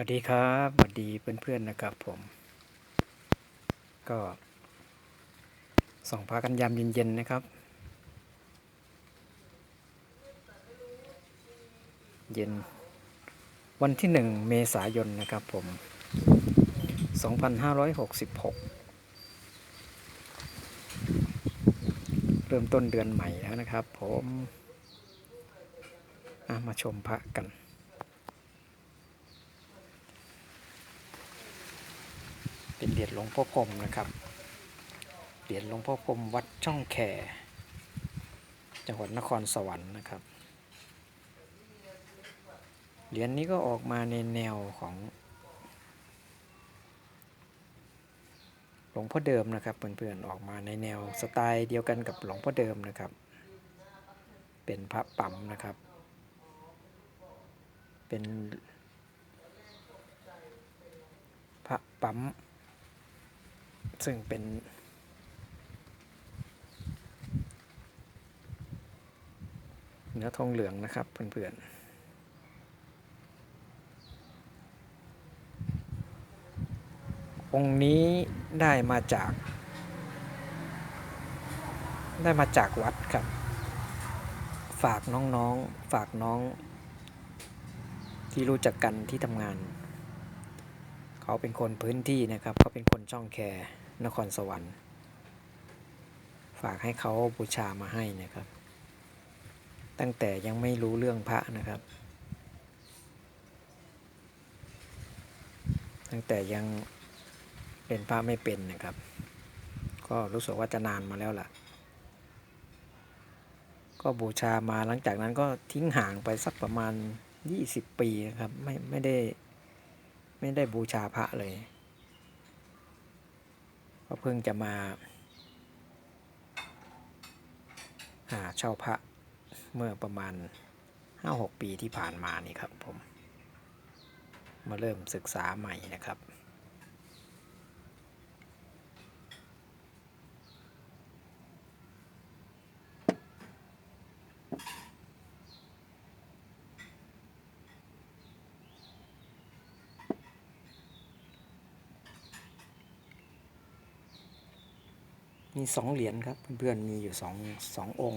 วัสดีครับสวัสดีเพื่อนๆนะครับผม ก็ส่องพากันยามเย็นๆนะครับ เย็น วันที่หนึ่งเมษายนนะครับผม 2566 เริ่มต้นเดือนใหม่แล้วนะครับผมมาชมพระกัน เป็นเหรียญหลวงพ่อพรมนะครับ เหรียญหลวงพ่อพรมวัดช่องแคจังหวัดนครสวรรค์นะครับ เหรียญนี้ก็ออกมาในแนวของหลวงพ่อเดิมนะครับเพื่อนๆออกมาในแนวสไตล์เดียวกันกับหลวงพ่อเดิมนะครับ เป็นพระปั๊มนะครับ เป็นพระปั๊ม ซึ่งเป็นเนื้อทองเหลืองนะครับเพื่อนๆองค์นี้ได้มาจาก ได้มาจากวัดครับ ฝากน้องๆ ฝากน้อง ที่รู้จักกันที่ทำงาน เขาเป็นคนพื้นที่นะครับ เขาเป็นคนช่องแคร นครสวรรค์ ฝากให้เขาบูชามาให้นะครับ ตั้งแต่ยังไม่รู้เรื่องพระนะครับ ตั้งแต่ยังเป็นพระไม่เป็นนะครับ ก็รู้สึกว่าจะนานมาแล้วล่ะ ก็บูชามาหลังจากนั้นก็ทิ้งห่างไปสักประมาณ 20 ปีนะครับ ไม่ไม่ได้ไม่ได้บูชาพระเลย เพิ่งจะมาหาเช่าพระเมื่อประมาณ 5-6 ปีที่ผ่านมานี่ครับผม มาเริ่มศึกษาใหม่นะครับ มีสองเหรียญครับ เพื่อนๆมีอยู่สองสององค์